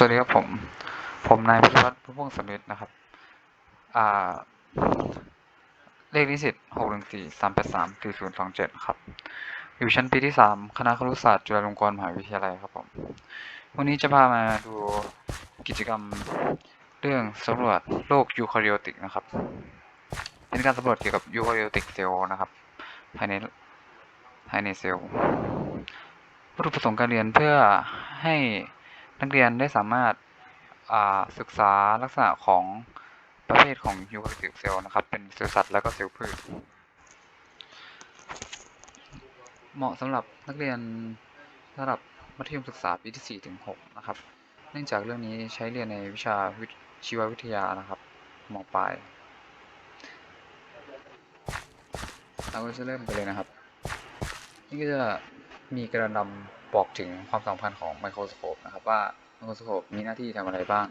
สวัสดีครับผม ผมนายพิวัฒน์ผู้พงศ์สมิทธิ์นะครับ อ่า เลขนิสิตหกหนึ่งสี่สามแปดสามสี่ศูนย์สองเจ็ดครับ อยู่ชั้นปีที่สามคณะครุศาสตร์จุฬาลงกรณ์มหาวิทยาลัยครับผม วันนี้จะพามาดูกิจกรรมเรื่องสำรวจโลกยูคาริโอติกนะครับ เป็นการสำรวจเกี่ยวกับยูคาริโอติกเซลล์นะครับ ภายในภายในเซลล์วัตถุประสงค์การเรียนเพื่อให้ นักเรียนได้สามารถศึกษาลักษณะของประเภทของยูคาริโอตเซลล์นะครับ เป็นเซลล์สัตว์และก็เซลล์พืช เหมาะสำหรับนักเรียนระดับมัธยมศึกษาปีที่4ถึง6นะครับ เนื่องจากเรื่องนี้ใช้เรียนในวิชาวชีววิทยานะครับมปลายเราก็จะเริ่มกันเลยนะครับ นี่ก็จะมีกระดานดำ บอกถึงความสำคัญของไมโครสโคปนะครับว่าไมโครสโคปมีหน้าที่ทำอะไรบ้าง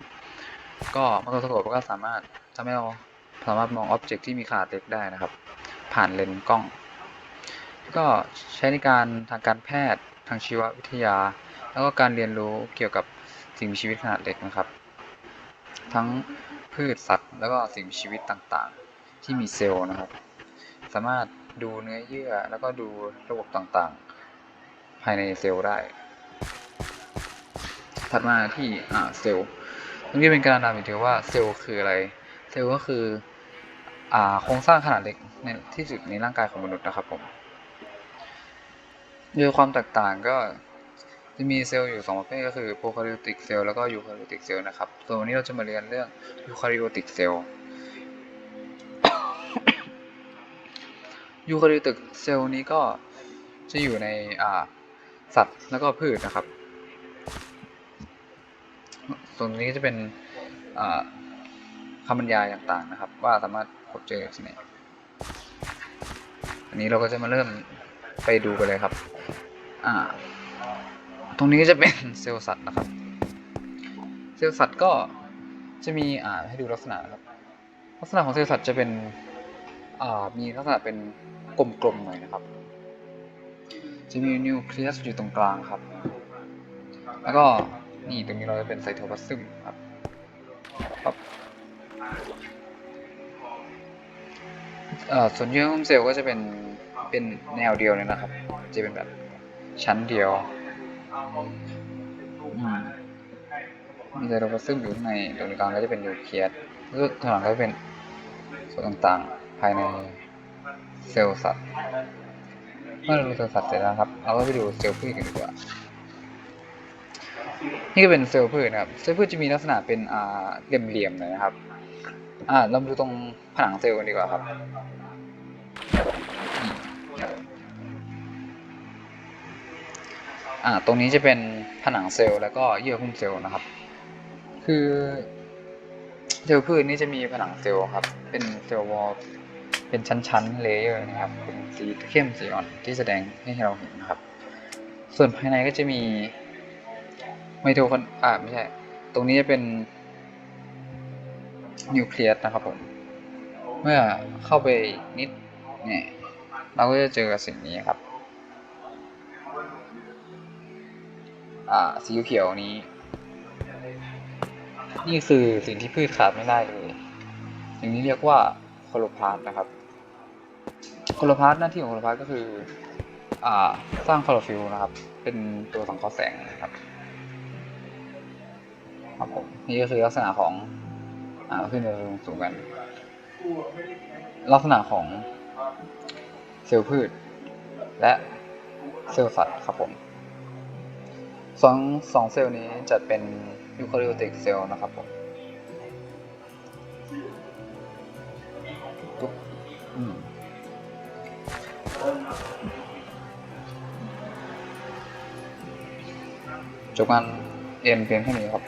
ก็ไมโครสโคปก็สามารถทำให้เราสามารถมองอ็อบเจกต์ที่มีขนาดเล็กได้นะครับ ผ่านเลนส์กล้อง ก็ใช้ในการทางการแพทย์ทางชีววิทยา แล้วก็การเรียนรู้เกี่ยวกับสิ่งมีชีวิตขนาดเล็กนะครับ ทั้งพืชสัตว์แล้วก็สิ่งมีชีวิตต่างๆ ที่มีเซลล์นะครับ สามารถดูเนื้อเยื่อแล้วก็ดูระบบต่างๆ ภายในเซลล์ได้ ถัดมาที่อ่าเซลล์ตรงนี้เป็นการนำอีกทีว่าเซลล์คืออะไร เซลล์ก็คืออ่าโครงสร้างขนาดเล็กในที่สุดในร่างกายของมนุษย์นะครับผมโดยความแตกต่างก็จะมีเซลล์อยู่สองประเภทก็คือโปรคาริโอติกเซลล์แล้วก็ยูคาริโอติกเซลล์นะครับส่วนวันนี้เราจะมาเรียนเรื่องยูคาริโอติกเซลล์ยูคาริโอติกเซลล์นี้ก็จะอยู่ในอ่า สัตว์แล้วก็พืชนะครับส่วนนี้จะเป็นคำบรรยายต่างๆนะครับ ว่าสามารถพบเจอที่ไหนอันนี้เราก็จะมาเริ่มไปดูกันเลยครับ อ่า ตรงนี้จะเป็นเซลล์สัตว์นะครับ เซลล์สัตว์ก็จะมีอ่าให้ดูลักษณะนะครับ ลักษณะของเซลล์สัตว์จะเป็นอ่ามีลักษณะเป็นกลมๆหน่อยนะครับ จะมีนิวเคลียสอยู่ตรงกลางครับ แล้วก็นี่ตรงนี้เราจะเป็นไซโทพลาซึมครับครับส่วนเยื่อหุ้มเซลล์ก็จะเป็นเป็นแนวเดียวเลยนะครับ จะเป็นแบบชั้นเดียวอืมมีไซโทพลาซึมอยู่ในตรงกลางก็จะเป็นนิวเคลียสแล้วข้างหลังก็เป็นส่วนต่างๆภายในเซลล์สัตว์ เมื่อเราดูเซลล์สัตว์เสร็จแล้วครับ เราก็ไปดูเซลล์พืชกันดีกว่า นี่ก็เป็นเซลล์พืชนะครับ เซลล์พืชจะมีลักษณะเป็นอ่าเหลี่ยมๆหน่อยนะครับ อ่าเรามาดูตรงผนังเซลล์กันดีกว่าครับ อ่า ตรงนี้จะเป็นผนังเซลล์แล้วก็เยื่อหุ้มเซลล์นะครับ คือเซลล์พืชนี่จะมีผนังเซลล์ครับ เป็นเซลล์วอล เป็นชั้นๆเลเยอร์นะครับเป็นสีเข้มสีอ่อนที่แสดงให้เราเห็นนะครับ ส่วนภายในก็จะมีไมโทคอนอ่าไม่ใช่ ตรงนี้จะเป็นนิวเคลียสนะครับผม เมื่อเข้าไปนิดเนี่ยเราก็จะเจอกับสิ่งนี้ครับ อ่าสีเขียวนี้ นี่คือสิ่งที่พืชขาดไม่ได้เลย สิ่งนี้เรียกว่าโคโลพลาสนะครับ โคลพลาสหน้าที่ของโคลพลาสก็คืออ่าสร้างคลอโรฟิลนะครับ เป็นตัวสังเคราะห์แสงนะครับครับผมนี่ก็คือลักษณะของอ่าขึ้นในระดับสูงกัน ลักษณะของเซลล์พืช และเซลล์สัตว์ครับผมสองสองเซลล์นี้จัดเป็นยูคาริโอติกเซลล์นะครับผม จบกานเอ็มเพียงแค่นี้ครับ